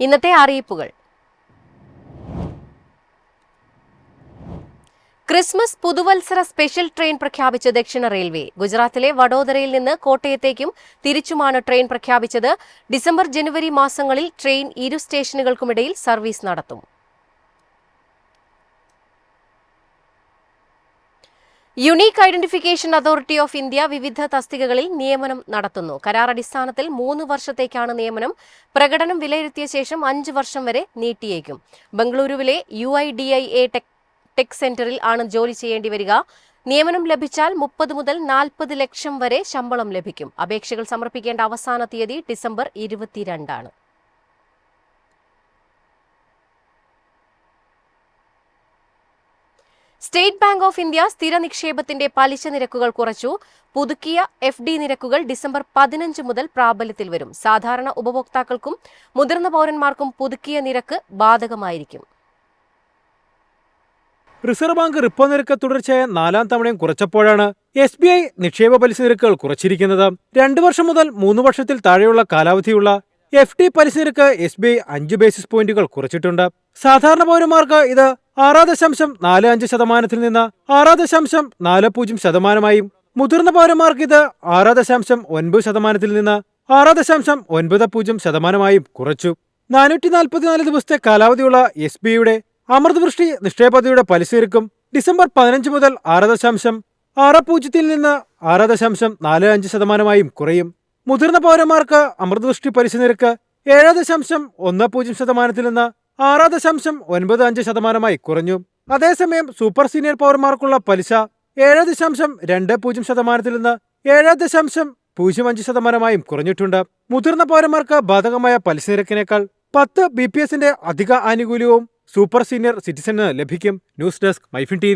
ഇന്നത്തെ അറിയിപ്പുകൾ. ക്രിസ്മസ് പുതുവത്സര സ്പെഷ്യൽ ട്രെയിൻ പ്രഖ്യാപിച്ച ദക്ഷിണ റെയിൽവേ. ഗുജറാത്തിലെ വഡോദരയിൽ നിന്ന് കോട്ടയത്തേക്കും തിരിച്ചുമാണ് ട്രെയിൻ പ്രഖ്യാപിച്ചത്. ഡിസംബർ ജനുവരി മാസങ്ങളിൽ ട്രെയിൻ ഇരു സ്റ്റേഷനുകൾക്കുമിടയിൽ സർവീസ് നടത്തും. Unique identification authority of India വിവിധ തസ്തികകളിൽ നിയമനം നടത്തുന്നു. കരാർ അടിസ്ഥാനത്തിൽ മൂന്ന് വർഷത്തേക്കാണ് നിയമനം. പ്രകടനം വിലയിരുത്തിയ ശേഷം അഞ്ച് വർഷം വരെ നീട്ടിയേക്കും. ബംഗളൂരുവിലെ U I D A I tech tech സെന്ററിൽ ആണ് ജോലി ചെയ്യേണ്ടി വരിക. നിയമനം ലഭിച്ചാൽ മുപ്പത് മുതൽ നാൽപ്പത് ലക്ഷം വരെ ശമ്പളം ലഭിക്കും. അപേക്ഷകൾ സമർപ്പിക്കേണ്ട അവസാന തീയതി ഡിസംബർ ഇരുപത്തിരണ്ടാണ്. സ്റ്റേറ്റ് ബാങ്ക് ഓഫ് ഇന്ത്യ സ്ഥിര നിക്ഷേപത്തിന്റെ പലിശ നിരക്കുകൾ കുറച്ചു. പുതുക്കിയ എഫ് ഡി നിരക്കുകൾ ഡിസംബർ പതിനഞ്ച് മുതൽ പ്രാബല്യത്തിൽ വരും. സാധാരണ ഉപഭോക്താക്കൾക്കും മുതിർന്ന പൗരന്മാർക്കും പുതുക്കിയ നിരക്ക് ബാധകമായിരിക്കും. റിസർവ് ബാങ്ക് റിപ്പോ നിരക്ക് തുടർച്ചയായ നാലാം തവണയും കുറച്ചപ്പോഴാണ് എസ് ബി ഐ നിക്ഷേപ പലിശ നിരക്കുകൾ കുറച്ചിരിക്കുന്നത്. രണ്ടു വർഷം മുതൽ മൂന്ന് വർഷത്തിൽ താഴെയുള്ള കാലാവധിയുള്ള എഫ് ഡി പലിശ നിരക്ക് എസ് ബി ഐ അഞ്ച് ബേസിസ് പോയിന്റുകൾ കുറച്ചിട്ടുണ്ട്. സാധാരണ പൗരന്മാർക്ക് ഇത് ആറ് ദശാംശം നാല് അഞ്ച് ശതമാനത്തിൽ നിന്ന് ആറ് ദശാംശം നാല് പൂജ്യം ശതമാനമായും. മുതിർന്ന പൗരന്മാർക്ക് ഇത് ആറ് ദശാംശം ഒൻപത് ശതമാനത്തിൽ നിന്ന് ആറ് ദശാംശം ഒൻപത് പൂജ്യം ശതമാനമായും കുറച്ചു. നാനൂറ്റി നാൽപ്പത്തിനാല് ദിവസത്തെ കാലാവധിയുള്ള എസ് ബി യുടെ അമൃതവൃഷ്ടി നിക്ഷേപതയുടെ പലിശ നിരക്കും ഡിസംബർ പതിനഞ്ച് മുതൽ ആറ് ദശാംശം ആറ് പൂജ്യത്തിൽ നിന്ന് ആറ് ദശാംശം നാല് അഞ്ച് ശതമാനമായും കുറയും. മുതിർന്ന പൗരന്മാർക്ക് അമൃതവൃഷ്ടി പലിശ നിരക്ക് ഏഴ് ദശാംശം ഒന്ന് പൂജ്യം ശതമാനത്തിൽ നിന്ന് ആറ് ദശാംശം ഒൻപത് അഞ്ച് ശതമാനമായി കുറഞ്ഞു. അതേസമയം സൂപ്പർ സീനിയർ പൗരന്മാർക്കുള്ള പലിശ ഏഴ് ദശാംശം രണ്ട് പൂജ്യം ശതമാനത്തിൽ നിന്ന് ഏഴ് ദശാംശം പൂജ്യം അഞ്ച് ശതമാനമായും കുറഞ്ഞിട്ടുണ്ട്. മുതിർന്ന പൗരന്മാർക്ക് ബാധകമായ പലിശ നിരക്കിനേക്കാൾ പത്ത് ബി പി എസിന്റെ അധിക ആനുകൂല്യവും സൂപ്പർ സീനിയർ സിറ്റിസണിന് ലഭിക്കും. News desk MyFin T